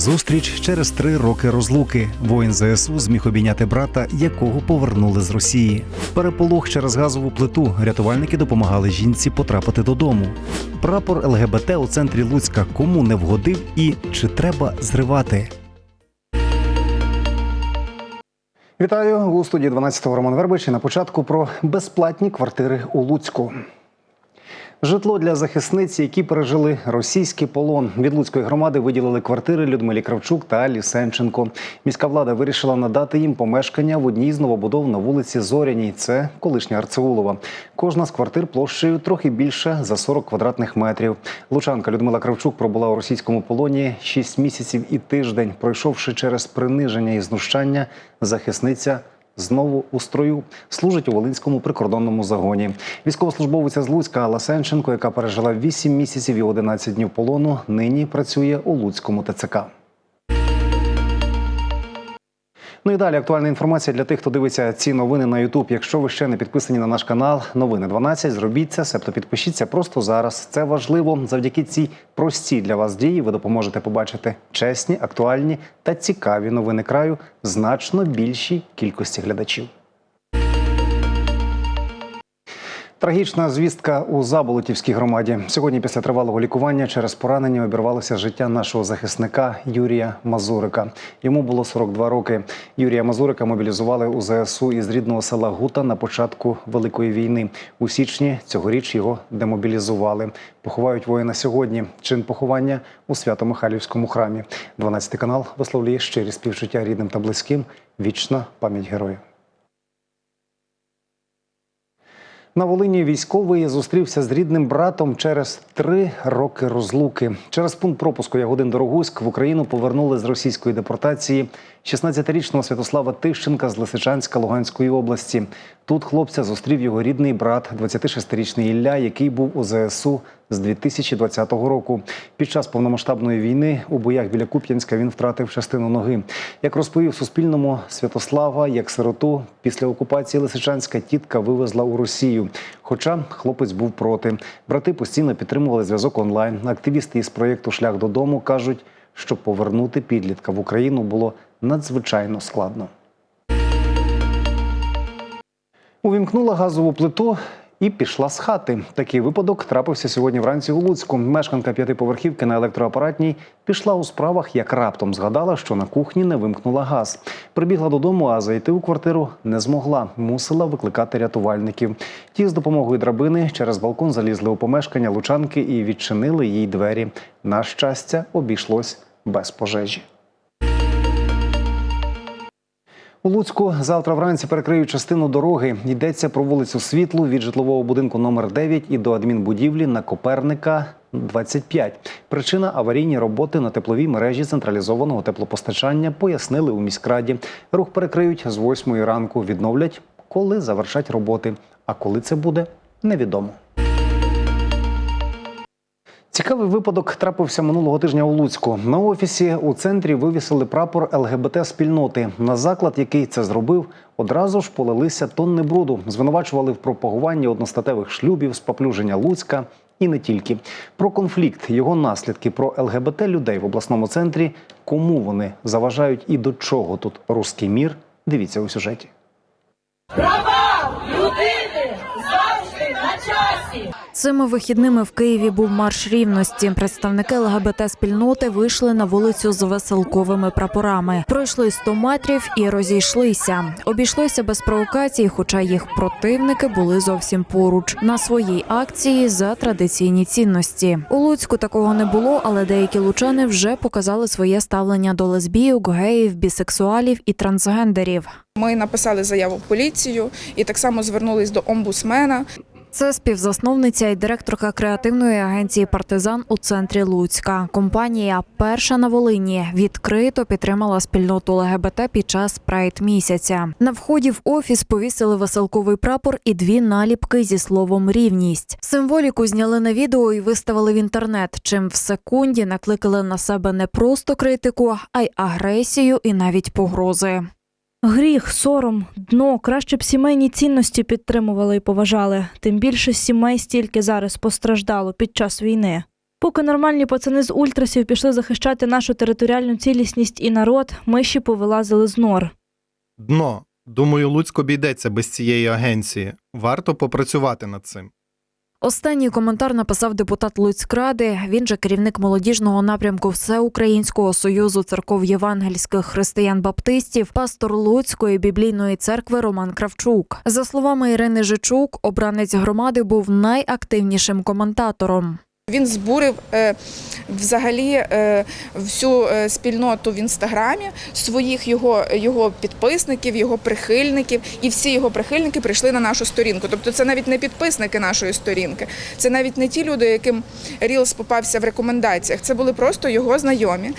Зустріч через три роки розлуки. Воїн ЗСУ зміг обійняти брата, якого повернули з Росії. Переполох через газову плиту. Рятувальники допомагали жінці потрапити додому. Прапор ЛГБТ у центрі Луцька кому не вгодив і чи треба зривати. Вітаю у студії 12-го Роман Вербич. І на початку про безплатні квартири у Луцьку. Житло для захисниць, які пережили російський полон. Від Луцької громади виділили квартири Людмилі Кравчук та Алі Сенченко. Міська влада вирішила надати їм помешкання в одній з новобудов на вулиці Зоряній. Це колишня Арцеулова. Кожна з квартир площею трохи більше за 40 квадратних метрів. Лучанка Людмила Кравчук пробула у російському полоні 6 місяців і тиждень. Пройшовши через приниження і знущання, захисниця знову у строю служить у Волинському прикордонному загоні. Військовослужбовиця з Луцька Алла яка пережила 8 місяців і 11 днів полону, нині працює у Луцькому ТЦК. Ну і далі актуальна інформація для тих, хто дивиться ці новини на Ютуб. Якщо ви ще не підписані на наш канал Новини 12, зробіть це, себто підпишіться просто зараз. Це важливо. Завдяки цій простій для вас дії ви допоможете побачити чесні, актуальні та цікаві новини краю значно більшій кількості глядачів. Трагічна звістка у Заболотівській громаді. Сьогодні, після тривалого лікування, через поранення обірвалося життя нашого захисника Юрія Мазурика. Йому було 42 роки. Юрія Мазурика мобілізували у ЗСУ із рідного села Гута на початку Великої війни. У січні цьогоріч його демобілізували. Поховають воїна сьогодні. Чин поховання у Свято-Михайлівському храмі. 12 канал висловлює щирі співчуття рідним та близьким. Вічна пам'ять героя. На Волині військовий зустрівся з рідним братом через три роки розлуки. Через пункт пропуску Ягодин Дорогуськ в Україну повернули з російської депортації 16-річного Святослава Тищенка з Лисичанська Луганської області. Тут хлопця зустрів його рідний брат, 26-річний Ілля, який був у ЗСУ з 2020 року. Під час повномасштабної війни у боях біля Куп'янська він втратив частину ноги. Як розповів Суспільному Святослава, як сироту після окупації Лисичанська тітка вивезла у Росію. Хоча хлопець був проти. Брати постійно підтримували зв'язок онлайн. Активісти із проєкту Шлях додому кажуть, що повернути підлітка в Україну було надзвичайно складно. Увімкнула газову плиту і пішла з хати. Такий випадок трапився сьогодні вранці у Луцьку. Мешканка п'ятиповерхівки на електроапаратній пішла у справах, як раптом згадала, що на кухні не вимкнула газ. Прибігла додому, а зайти у квартиру не змогла. Мусила викликати рятувальників. Ті з допомогою драбини через балкон залізли у помешкання лучанки і відчинили їй двері. На щастя, обійшлось без пожежі. У Луцьку завтра вранці перекриють частину дороги. Йдеться про вулицю Світлу від житлового будинку номер 9 і до адмінбудівлі на Коперника 25. Причина аварійні роботи на тепловій мережі централізованого теплопостачання пояснили у міськраді. Рух перекриють з 8 ранку. Відновлять, коли завершать роботи. А коли це буде, невідомо. Цікавий випадок трапився минулого тижня у Луцьку. На офісі у центрі вивісили прапор ЛГБТ спільноти. На заклад, який це зробив, одразу ж полилися тонни бруду. Звинувачували в пропагуванні одностатевих шлюбів, споплюження Луцька і не тільки. Про конфлікт, його наслідки, про ЛГБТ людей в обласному центрі, кому вони заважають і до чого тут руський мір. Дивіться у сюжеті. Права Цими вихідними в Києві був марш рівності. Представники ЛГБТ спільноти вийшли на вулицю з веселковими прапорами. Пройшли 100 метрів і розійшлися. Обійшлося без провокацій, хоча їх противники були зовсім поруч на своїй акції за традиційні цінності. У Луцьку такого не було, але деякі лучани вже показали своє ставлення до лесбійок, геїв, бісексуалів і трансгендерів. Ми написали заяву в поліцію і так само звернулись до омбусмена. Це співзасновниця і директорка креативної агенції Партизан у центрі Луцька. Компанія перша на Волині відкрито підтримала спільноту ЛГБТ під час прайд місяця. На вході в офіс повісили веселковий прапор і дві наліпки зі словом рівність. Символіку зняли на відео і виставили в інтернет. Чим в секунді накликали на себе не просто критику, а й агресію і навіть погрози. Гріх, сором, дно. Краще б сімейні цінності підтримували і поважали. Тим більше сімей стільки зараз постраждало під час війни. Поки нормальні пацани з ультрасів пішли захищати нашу територіальну цілісність і народ, миші повилазили з нор. Дно. Думаю, Луцьк обійдеться без цієї агенції. Варто попрацювати над цим. Останній коментар написав депутат Луцькради. Він же керівник молодіжного напрямку Всеукраїнського союзу церков євангельських християн-баптистів, пастор Луцької біблійної церкви Роман Кравчук. За словами Ірини Жичук, обранець громади був найактивнішим коментатором. Він збурив е, взагалі е, всю е, спільноту в інстаграмі своїх його, його підписників, його прихильників, і всі його прихильники прийшли на нашу сторінку. Тобто, це навіть не підписники нашої сторінки, це навіть не ті люди, яким Рілс попався в рекомендаціях. Це були просто його знайомі.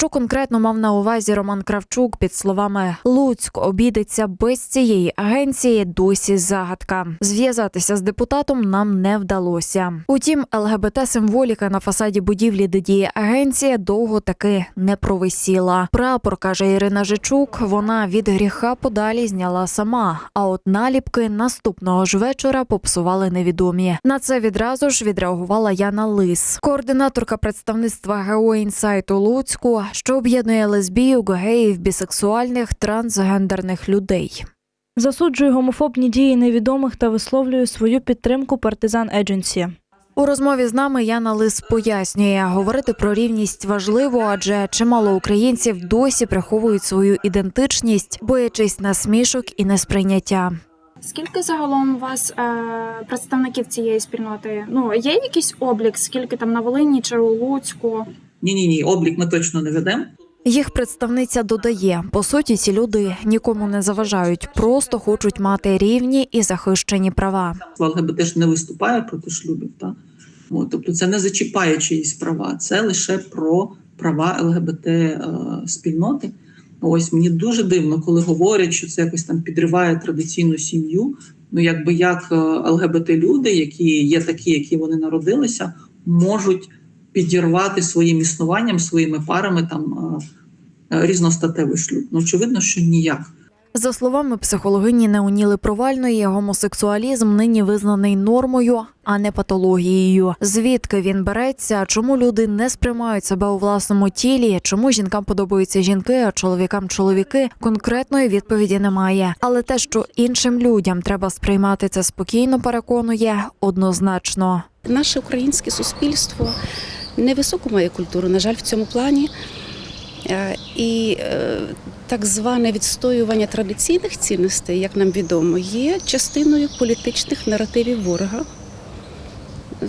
Що конкретно мав на увазі Роман Кравчук під словами Луцьк обійдеться без цієї агенції досі загадка. Зв'язатися з депутатом нам не вдалося. Утім, ЛГБТ-символіка на фасаді будівлі, де діє агенція, довго таки не провисіла. Прапор каже Ірина Жичук. Вона від гріха подалі зняла сама. А от наліпки наступного ж вечора попсували невідомі. На це відразу ж відреагувала Яна Лис, координаторка представництва ГО «Інсайт» у Луцьку, що об'єднує лесбійок, геїв, бісексуальних, трансгендерних людей. Засуджую гомофобні дії невідомих та висловлюю свою підтримку партизан Едженсі. У розмові з нами Яна Лис пояснює, говорити про рівність важливо, адже чимало українців досі приховують свою ідентичність, боячись насмішок і несприйняття. Скільки загалом у вас е, представників цієї спільноти? Ну є якийсь облік, скільки там на Волині чи у Луцьку? Ні, ні, ні, облік ми точно не ведемо. Їх представниця додає: по суті, ці люди нікому не заважають, просто хочуть мати рівні і захищені права. ЛГБТ ж не виступає проти шлюбів. Так? От, тобто це не зачіпає чиїсь права, це лише про права ЛГБТ е, спільноти. Ось мені дуже дивно, коли говорять, що це якось там підриває традиційну сім'ю. Ну, якби як е, ЛГБТ люди, які є такі, які вони народилися, можуть підірвати своїм існуванням, своїми парами там е, е, різностатевий шлюб. Ну, очевидно, що ніяк. За словами психологині Неоніли Провальної, гомосексуалізм нині визнаний нормою, а не патологією. Звідки він береться? Чому люди не сприймають себе у власному тілі? Чому жінкам подобаються жінки, а чоловікам чоловіки? Конкретної відповіді немає. Але те, що іншим людям треба сприймати це спокійно, переконує однозначно. Наше українське суспільство невисоку має культуру, на жаль, в цьому плані. Е, І е, так зване відстоювання традиційних цінностей, як нам відомо, є частиною політичних наративів ворога,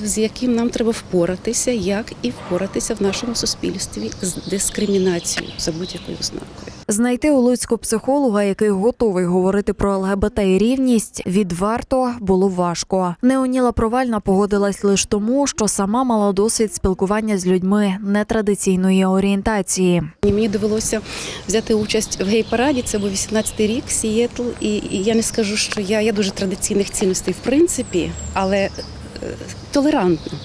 з яким нам треба впоратися, як і впоратися в нашому суспільстві з дискримінацією за будь-якою ознакою. Знайти у Луцьку психолога, який готовий говорити про ЛГБТ і рівність, відверто було важко. Неоніла Провальна погодилась лише тому, що сама мала досвід спілкування з людьми нетрадиційної орієнтації. Мені довелося взяти участь в гей-параді. Це був 18-й рік, Сієтл. І, я не скажу, що я, я дуже традиційних цінностей в принципі, але е, толерантна.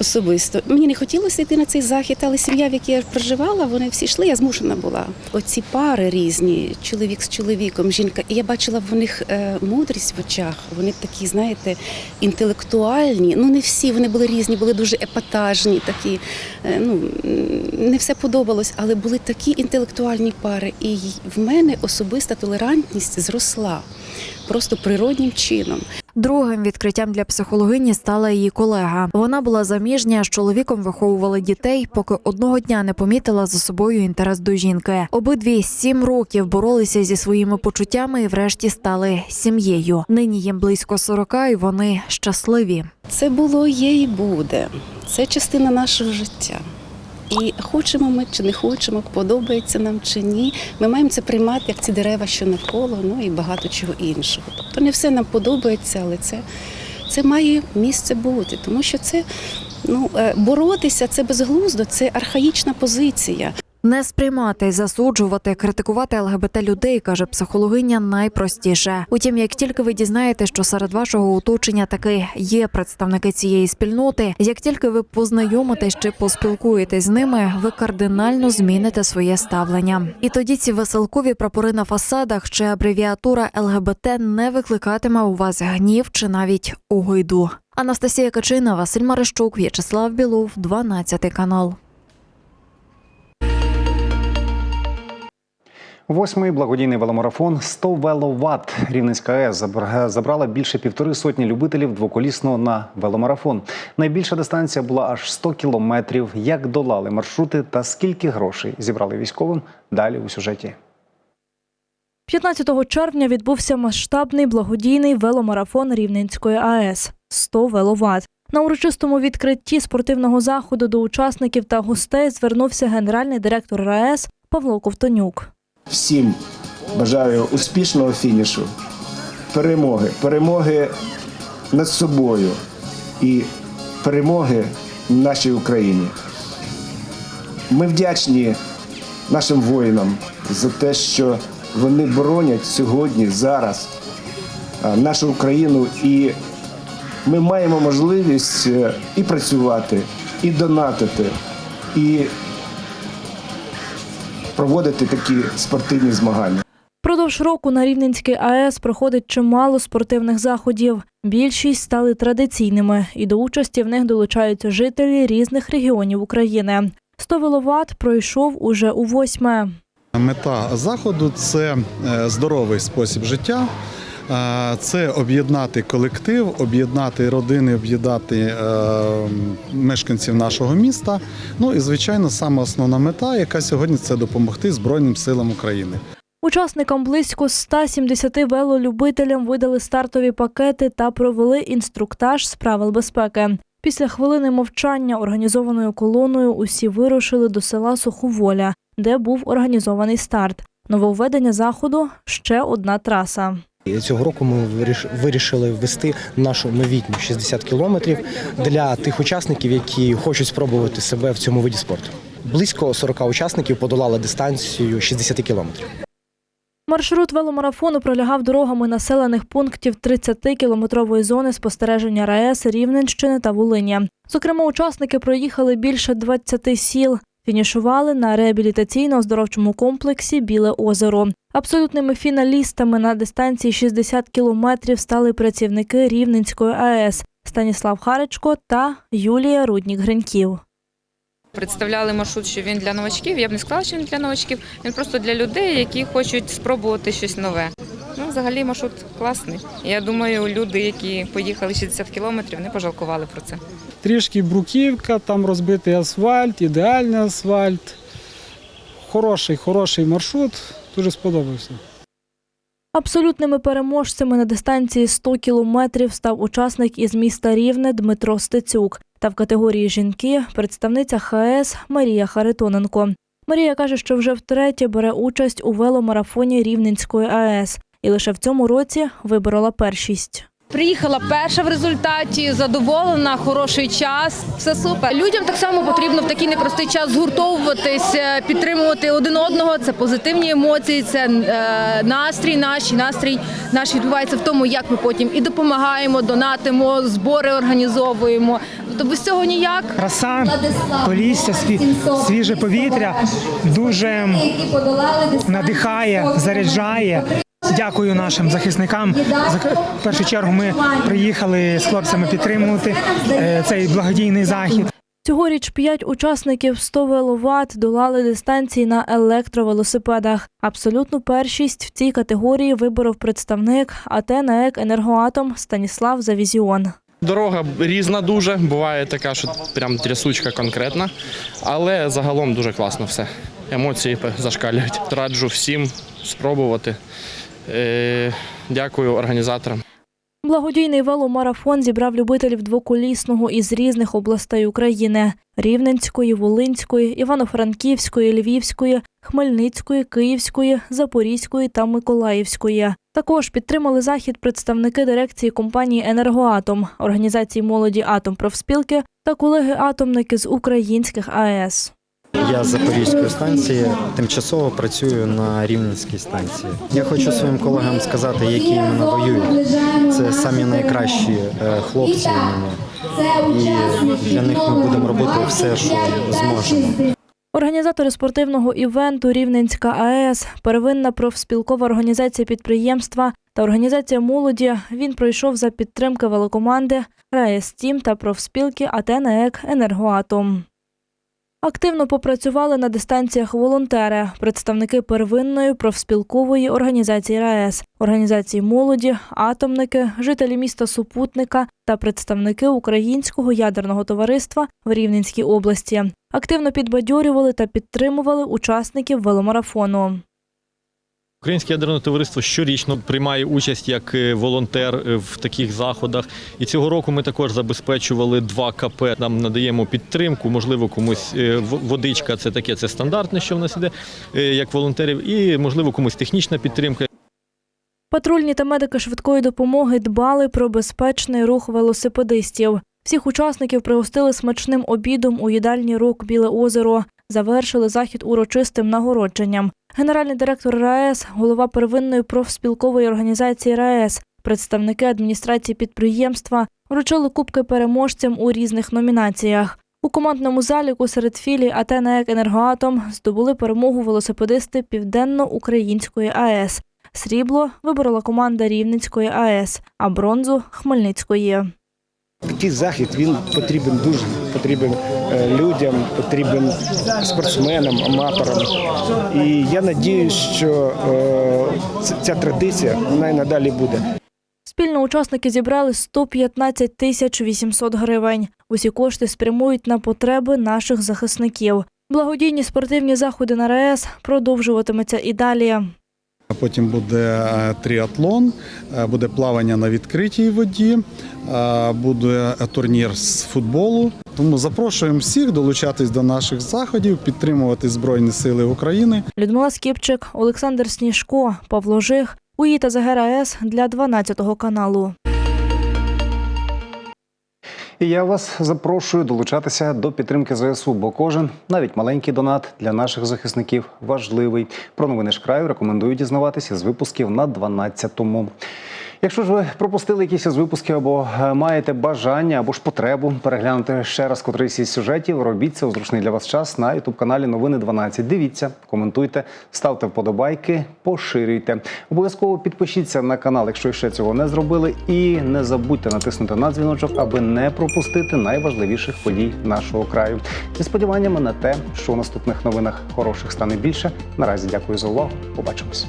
Особисто мені не хотілося йти на цей захід, але сім'я, в якій я проживала, вони всі йшли. Я змушена була. Оці пари різні, чоловік з чоловіком, жінка. І я бачила в них е, мудрість в очах. Вони такі, знаєте, інтелектуальні. Ну не всі вони були різні, були дуже епатажні, такі. е, Ну не все подобалось, але були такі інтелектуальні пари. І в мене особиста толерантність зросла просто природнім чином. Другим відкриттям для психологині стала її колега. Вона була заміжня з чоловіком виховували дітей, поки одного дня не помітила за собою інтерес до жінки. Обидві сім років боролися зі своїми почуттями і врешті стали сім'єю. Нині їм близько 40 і вони щасливі. Це було, є і буде. Це частина нашого життя. І хочемо ми чи не хочемо, подобається нам чи ні. Ми маємо це приймати як ці дерева, що навколо, ну і багато чого іншого. Тобто не все нам подобається, але це, це має місце бути, тому що це ну, е, боротися це безглуздо, це архаїчна позиція. Не сприймати, засуджувати, критикувати ЛГБТ людей, каже психологиня, найпростіше. Утім, як тільки ви дізнаєте, що серед вашого оточення таки є представники цієї спільноти, як тільки ви познайомитесь чи поспілкуєтесь з ними, ви кардинально зміните своє ставлення. І тоді ці веселкові прапори на фасадах чи абревіатура ЛГБТ не викликатиме у вас гнів чи навіть огиду. Анастасія Качина, Василь Марищук, В'ячеслав Білов, 12 канал. Восьмий благодійний веломарафон 100 веловат. Рівненська АЕС забра- забрала більше півтори сотні любителів двоколісного на веломарафон. Найбільша дистанція була аж 100 кілометрів. Як долали маршрути та скільки грошей зібрали військовим? Далі у сюжеті. 15 червня відбувся масштабний благодійний веломарафон Рівненської АЕС 100 веловат. На урочистому відкритті спортивного заходу до учасників та гостей звернувся генеральний директор РАЕС Павло Ковтонюк. Всім бажаю успішного фінішу, перемоги, перемоги над собою і перемоги нашій Україні. Ми вдячні нашим воїнам за те, що вони боронять сьогодні, зараз нашу Україну, і ми маємо можливість е, і працювати, і донатити, і проводити такі спортивні змагання. Продовж року на Рівненській АЕС проходить чимало спортивних заходів. Більшість стали традиційними, і до участі в них долучаються жителі різних регіонів України. 100 веловат пройшов уже у восьме. Мета заходу це е, здоровий спосіб життя. Це об'єднати колектив, об'єднати родини, об'єднати е, мешканців нашого міста. Ну і звичайно, саме основна мета, яка сьогодні це допомогти Збройним силам України. Учасникам близько 170 велолюбителям видали стартові пакети та провели інструктаж з правил безпеки. Після хвилини мовчання організованою колоною усі вирушили до села Суховоля, де був організований старт. Нововведення заходу ще одна траса. Цього року ми вирішили ввести нашу новітню 60 кілометрів для тих учасників, які хочуть спробувати себе в цьому виді спорту. Близько 40 учасників подолали дистанцію 60 кілометрів. Маршрут веломарафону пролягав дорогами населених пунктів 30-кілометрової зони спостереження РаЕС Рівненщини та Волині. Зокрема, учасники проїхали більше 20 сіл. Фінішували на реабілітаційно-оздоровчому комплексі Біле озеро. Абсолютними фіналістами на дистанції 60 кілометрів стали працівники Рівненської АЕС Станіслав Харичко та Юлія Руднік Гриньків. Представляли маршрут, що він для новачків. Я б не сказала, що він для новачків. Він просто для людей, які хочуть спробувати щось нове. Ну, взагалі, маршрут класний. Я думаю, люди, які поїхали 60 кілометрів, не пожалкували про це. Трішки бруківка, там розбитий асфальт, ідеальний асфальт. Хороший, хороший маршрут, дуже сподобався. Абсолютними переможцями на дистанції 100 кілометрів став учасник із міста Рівне Дмитро Стецюк та в категорії жінки представниця ХС Марія Харитоненко. Марія каже, що вже втретє бере участь у веломарафоні Рівненської АЕС і лише в цьому році виборола першість. Приїхала перша в результаті, задоволена, хороший час, все супер. Людям так само потрібно в такий непростий час згуртовуватись, е, підтримувати один одного. Це позитивні емоції, це е, настрій наш, і настрій наш відбувається в тому, як ми потім і допомагаємо, донатимо, збори організовуємо. Тобто без цього ніяк. Краса, полісся, свіже повітря дуже надихає, заряджає. Дякую нашим захисникам. За в першу чергу ми приїхали з хлопцями підтримувати е, цей благодійний захід. Цьогоріч п'ять учасників 100 веловат долали дистанції на електровелосипедах. Абсолютну першість в цій категорії виборов представник АТ «НАЕК Енергоатом Станіслав Завізіон. Дорога різна дуже. Буває така, що прям трясучка конкретна, але загалом дуже класно все. Емоції зашкалюють. Раджу всім спробувати. Е, Дякую організаторам. Благодійний веломарафон зібрав любителів двоколісного із різних областей України: Рівненської, Волинської, Івано-Франківської, Львівської, Хмельницької, Київської, Запорізької та Миколаївської. Також підтримали захід представники дирекції компанії Енергоатом, організації молоді Атом профспілки та колеги-атомники з українських АЕС. Я з Запорізької станції тимчасово працюю на Рівненській станції. Я хочу своїм колегам сказати, які іменно воюють. Це самі найкращі е, хлопці. І для них ми будемо робити все, що зможемо. Організатори спортивного івенту Рівненська АЕС, первинна профспілкова організація підприємства та організація молоді. Він пройшов за підтримки велокоманди РаЕС Тім та профспілки АТНЕК Енергоатом. Активно попрацювали на дистанціях волонтери, представники первинної профспілкової організації РаЕС, організації молоді, атомники, жителі міста Супутника та представники Українського ядерного товариства в Рівненській області. Активно підбадьорювали та підтримували учасників веломарафону. Українське ядерне товариство щорічно приймає участь як е, волонтер е, в таких заходах. І цього року ми також забезпечували два КП. Нам надаємо підтримку, можливо, комусь е, водичка це таке, це стандартне, що в нас іде як волонтерів, і можливо комусь технічна підтримка. Патрульні та медики швидкої допомоги дбали про безпечний рух велосипедистів. Всіх учасників пригостили смачним обідом у їдальні «Рок Біле озеро. Завершили захід урочистим нагородженням. Генеральний директор РаЕС, голова первинної профспілкової організації РаЕС, представники адміністрації підприємства вручили кубки переможцям у різних номінаціях. У командному заліку серед філій АТНЕК «Енергоатом» здобули перемогу велосипедисти Південно-Української АЕС. Срібло виборола команда Рівненської АЕС, а бронзу Хмельницької. Такий захід він потрібен дуже потрібен людям, потрібен спортсменам, аматорам. І я надіюсь, що е, ця традиція вона надалі буде. Спільно учасники зібрали 115 тисяч 800 гривень. Усі кошти спрямують на потреби наших захисників. Благодійні спортивні заходи на РаЕС продовжуватимуться і далі. Потім буде е, тріатлон, е, буде плавання на відкритій воді, е, буде турнір з футболу. Тому запрошуємо всіх долучатись до наших заходів, підтримувати Збройні Сили України. Людмила Скіпчик, Олександр Сніжко, Павло Жих, УІ та ЗГР для 12 каналу. І я вас запрошую долучатися до підтримки ЗСУ, бо кожен, навіть маленький донат для наших захисників важливий. Про новини ж краю рекомендую дізнаватися з випусків на 12-му. Якщо ж ви пропустили якісь із випусків або е, маєте бажання або ж потребу переглянути ще раз котрийсь із сюжетів, робіть це у зручний для вас час на ютуб каналі Новини 12. Дивіться, коментуйте, ставте вподобайки, поширюйте. Обов'язково підпишіться на канал, якщо ще цього не зробили, і не забудьте натиснути на дзвіночок, аби не пропустити найважливіших подій нашого краю. Зі сподіваннями на те, що у наступних новинах хороших стане більше. Наразі дякую за увагу. Побачимось.